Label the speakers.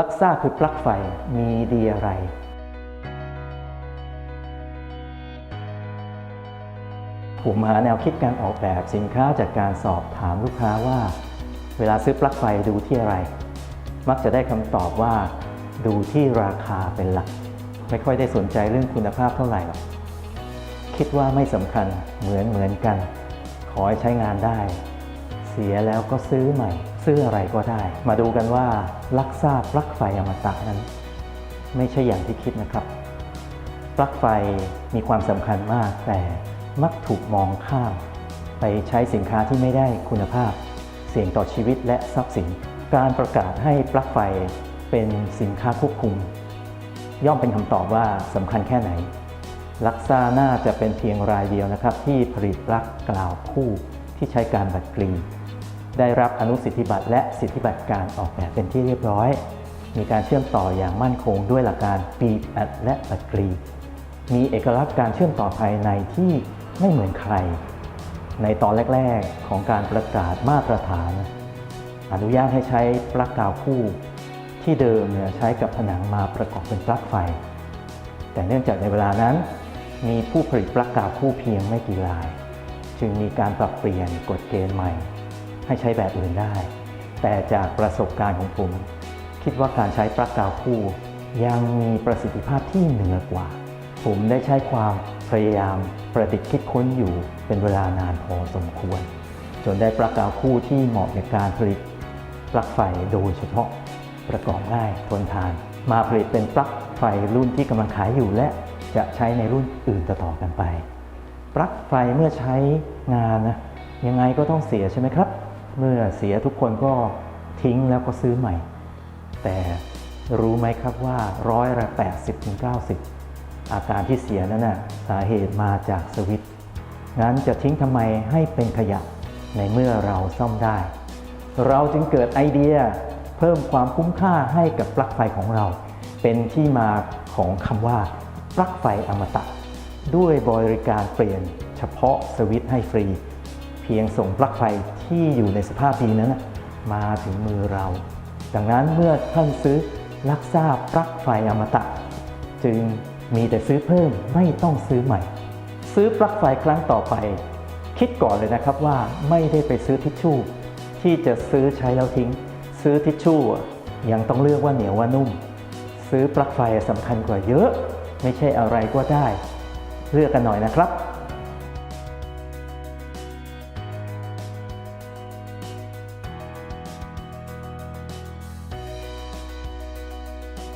Speaker 1: ลักซ่าคือปลั๊กไฟมีดีอะไร ผมหาแนวคิดการออกแบบสินค้าจากการสอบถามลูกค้าว่า เวลาซื้อปลั๊กไฟดูที่อะไร มักจะได้คำตอบว่า ดูที่ราคาเป็นหลัก ไม่ค่อยได้สนใจเรื่องคุณภาพเท่าไหร่หรอกคิดว่าไม่สำคัญเหมือนเหมือนกัน ขอให้ใช้งานได้ เสียแล้วก็ซื้อใหม่ ซื้ออะไรก็ได้ มาดูกันว่าลักซ่าปลั๊กไฟอมตะนั้น ไม่ใช่อย่างที่คิดนะครับ ปลั๊กไฟมีความสำคัญมาก แต่มักถูกมองข้ามไปใช้สินค้าที่ไม่ได้คุณภาพ เสี่ยงต่อชีวิตและทรัพย์สิน การประกาศให้ปลั๊กไฟเป็นสินค้าควบคุม ย่อมเป็นคำตอบว่าสำคัญแค่ไหนลักซ่าน่าจะเป็นเพียงรายเดียวนะครับ ที่ผลิตปลั๊กกล่าวคู่ที่ใช้การบัตรกรี ได้รับอนุสิทธิบัตรและสิทธิบัตรการออกแบบเป็นที่เรียบร้อย มีการเชื่อมต่ออย่างมั่นคงด้วยหลักการปีอัดและบัตรกรีมีเอกลักษณ์การเชื่อมต่อภายในที่ไม่เหมือนใคร ในตอนแรก ๆ ของการประกาศมาตรฐาน อนุญาตให้ใช้ปลั๊กกาวคู่ ที่เดิมเนี่ยใช้กับผนังมาประกอบเป็นปลั๊กไฟ แต่เนื่องจากในเวลานั้น มีผู้ผลิตปลั๊กกาวคู่เพียงไม่กี่ราย จึงมีการปรับเปลี่ยนกฎเกณฑ์ใหม่ ให้ใช้แบบอื่นได้ แต่จากประสบการณ์ของผม คิดว่าการใช้ปลั๊กกาวคู่ ยังมีประสิทธิภาพที่เหนือกว่า ผมได้ใช้ความพยายามประดิษฐ์คิดค้นอยู่เป็นเวลานานพอสมควร จนได้ปลั๊กกาวคู่ที่เหมาะในการผลิตปลั๊กไฟโดยเฉพาะประกอบง่ายทนทาน มาผลิตเป็นปลั๊กไฟรุ่นที่กำลังขายอยู่และจะใช้ในรุ่นอื่นต่อๆกันไป ปลั๊กไฟเมื่อใช้งานนะยังไงก็ต้องเสียใช่ไหมครับ เมื่อเสียทุกคนก็ทิ้งแล้วก็ซื้อใหม่ แต่รู้ไหมครับว่าร้อยละ80ถึง90 อาการที่เสียนั้นน่ะสาเหตุมาจากสวิต์งั้นจะทิ้งทำไมให้เป็นขยะในเมื่อเราซ่อมได้ เราจึงเกิดไอเดียเพิ่มความคุ้มค่าให้กับปลั๊กไฟของเรา เป็นที่มาของคำว่าปลั๊กไฟอมตะ ด้วยบริการเปลี่ยนเฉพาะสวิตช์ให้ฟรี เพียงส่งปลั๊กไฟที่อยู่ในสภาพดีนั้นมาถึงมือเรา ดังนั้นเมื่อท่านซื้อลักซ่าปลั๊กไฟอมตะ จึงมีแต่ซื้อเพิ่มไม่ต้องซื้อใหม่ ซื้อปลั๊กไฟครั้งต่อไป คิดก่อนเลยนะครับว่าไม่ได้ไปซื้อทิชชู่ ที่จะซื้อใช้แล้วทิ้ง ซื้อทิชชู่ยังต้องเลือกว่าเหนียวว่านุ่ม ซื้อปลั๊กไฟสำคัญกว่าเยอะ ไม่ใช่อะไรก็ได้ เลือกกันหน่อยนะครับ